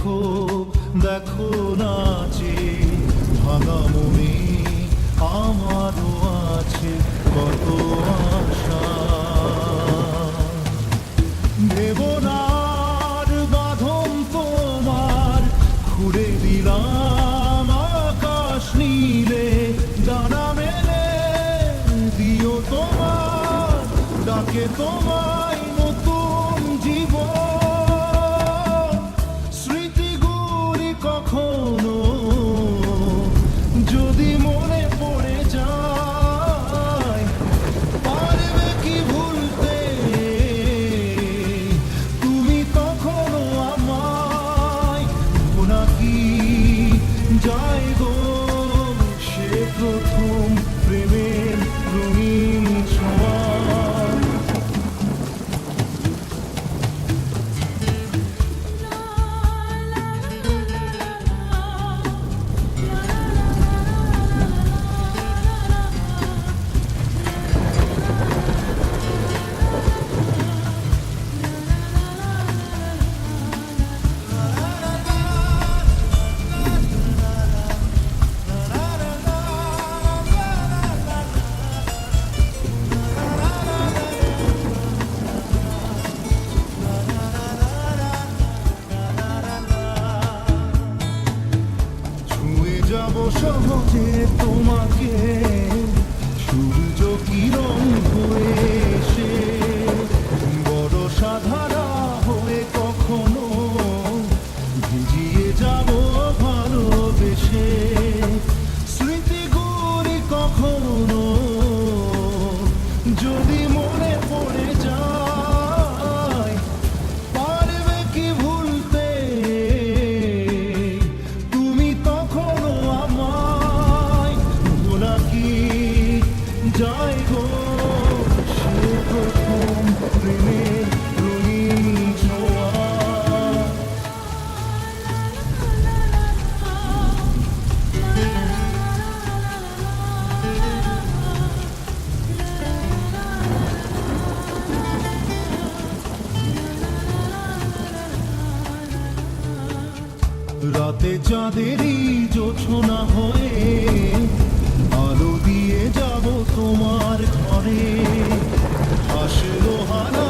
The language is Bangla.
দেখো দেখো নাচে ভাঙা মনে আমারও আছে কত আশা। তোমার খুঁড়ে দিলাম দিও তোমার, ডাকে তোমায় যাব সহজে তোমাকে রাতে চাঁদেরই জোছনা হয়ে আলো দিয়ে যাব তোমার ঘরে। আসলো হানা